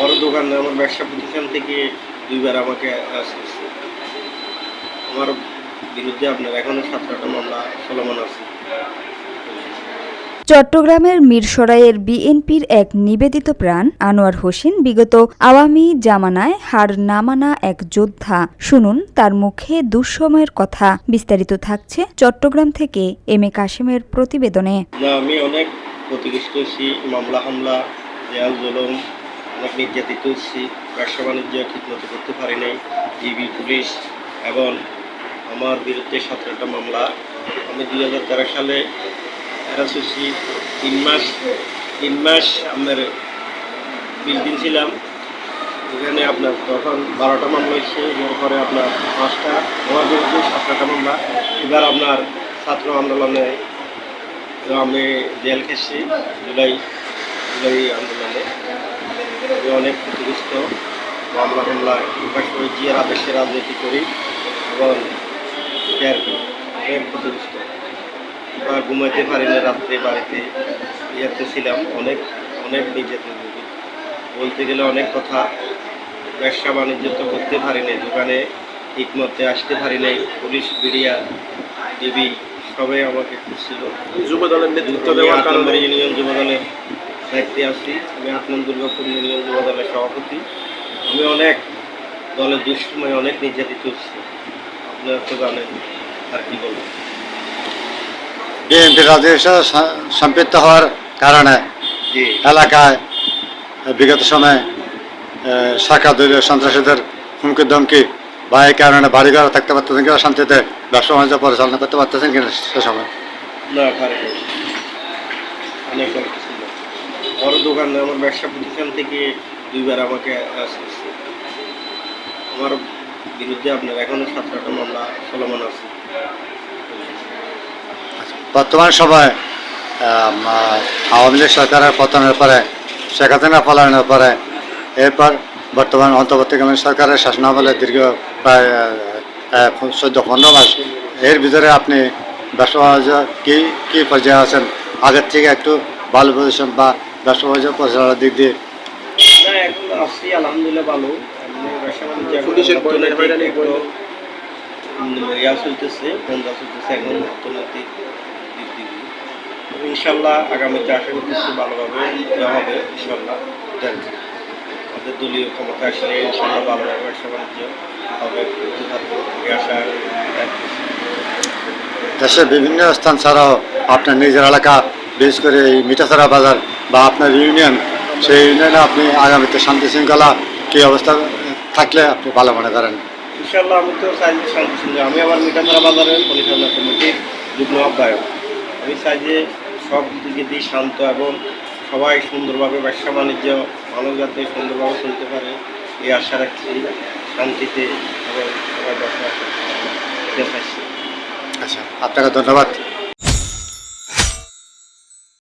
বড় দোকান আমার ব্যবসা প্রতিষ্ঠান থেকে দুইবার আমাকে আমার বিরুদ্ধে আপনার এখনও সতেরোটা মামলা চলমান আছে। চট্টগ্রামের মিরসরাইয়ের বিএনপির এক নিবেদিত প্রাণ আনোয়ার হোসেন বিগত আওয়ামী জামানায় হার নামানা এক যোদ্ধা। শুনুন তার মুখে দুঃসময়ের কথা। বিস্তারিত থাকছে চট্টগ্রাম থেকে এম এ কাশেমের প্রতিবেদনে। আমি অনেক ক্ষতিগ্রস্ত মামলা হামলা জেল জলম অনেক নির্যাতিত হচ্ছি ব্যবসা বাণিজ্য ঠিকমতো করতে পারি নাই ইবি পুলিশ এবং আমার বিরুদ্ধে সতেরোটা মামলা। আমি দুই হাজার তেরো সালে এরাস তিন মাস তিন মাস আপনার বিল্ডিং ছিলাম। এখানে আপনার তখন বারোটা মামলা হচ্ছে এর পরে আপনার পাঁচটা। আমার বিরুদ্ধে সতেরোটা মামলা। এবার আপনার ছাত্র আন্দোলনে আমি জেল খেয়েছি, জুলাই জুলাই আন্দোলনে। আমি অনেক ক্ষতিগ্রস্ত মামলা হামলা বিকাশ করে জিয়ার আদেশে রাজনীতি করি এবং এটা আর কি অনেক ক্ষতিগ্রস্ত। বা ঘুমাইতে পারি না রাত্রে বাড়িতে ইয়েতে ছিলাম অনেক অনেক নির্যাতন ভুগি। বলতে গেলে অনেক কথা ব্যবসা বাণিজ্য তো করতে পারি নাই দোকানে ঠিক মতে আসতে পারি নাই পুলিশ মিডিয়া টিভি সবাই আমাকে খুঁজছিল। যুব দলের নেতৃত্ব কারণে? ইউনিয়ন যুব দলের দায়িত্বে আছি। আমি আট নম্বর দুর্গাপুর ইউনিয়ন যুব দলের সভাপতি। আমি অনেক দলের দুঃসময় অনেক নির্যাতিত হচ্ছি। আপনারা তো জানেন আর কি বলব। বিএনপি রাজনীতির সাথে সম্পৃক্ত হওয়ার কারণে এলাকায় বিগত সময়ে শাখা দলীয় সন্ত্রাসীদের হুমকি ধমকি বা এই কারণে বাড়িঘর থাকতে পারতেছেন কিনা শান্তিতে ব্যবসা বাণিজ্য পরিচালনা করতে পারতেছেন কিনা সে সময়? না অনেক। বড় দোকান আমার ব্যবসা প্রতিষ্ঠান থেকে দুইবার আমাকে আমার বিরুদ্ধে আপনার এখনও সতেরোটা মামলা চলমান আছে। বর্তমান সময়ে আওয়ামী লীগ সরকারের পতনের পরে, শেখ হাসিনা পলায়নের পরে, এরপর বর্তমান অন্তর্বর্তীকালীন সরকারের শাসনামলে দীর্ঘ প্রায় চোদ্দ পনেরো মাস, এর ভিতরে আপনি ব্যবসা কী কী পর্যায়ে আছেন? আগের থেকে একটু ভালো পজিশন বা ব্যবসা বাণিজ্য পরিচালনার দিক দিয়ে। না এখন আছি আলহামদুলিল্লাহ ভালো। ব্যবসা বাণিজ্য ইয়া চলতেছে বন্ধা চলতেছে এখন অর্থনৈতিক দিক দিয়ে। ইনশাল্লাহ আগামীতে আশা করতেছি ভালোভাবে দেওয়া হবে ইনশাল্লাহ। আমাদের দলীয় ক্ষমতা আসলে ইনশাল্লাহ ভালোভাবে ব্যবসা বাণিজ্য হবে আশা দেশের বিভিন্ন স্থান ছাড়াও আপনার নিজের এলাকা বিশেষ করে এই মিঠাছড়া বাজার বা আপনার ইউনিয়ন সেই ইউনিয়নে আপনি আগামীতে শান্তি শৃঙ্খলা কী অবস্থা থাকলে আপনি ভালো মনে করেন? ইনশাল্লাহ আমি তো চাই যে শান্তি সুন্দর আমি আমার মিঠাপাড়া বাজারের পরিচালনা কমিটির যুগ্ম আহ্বায়ক। আমি চাই যে সব দিকে দিয়ে শান্ত এবং সবাই সুন্দরভাবে ব্যবসা বাণিজ্য মানুষ যাতে সুন্দরভাবে চলতে পারে এই আশা রাখছি শান্তিতে এবং সবাই বসবাস করতে চাইছি আচ্ছা আপনাকে ধন্যবাদ।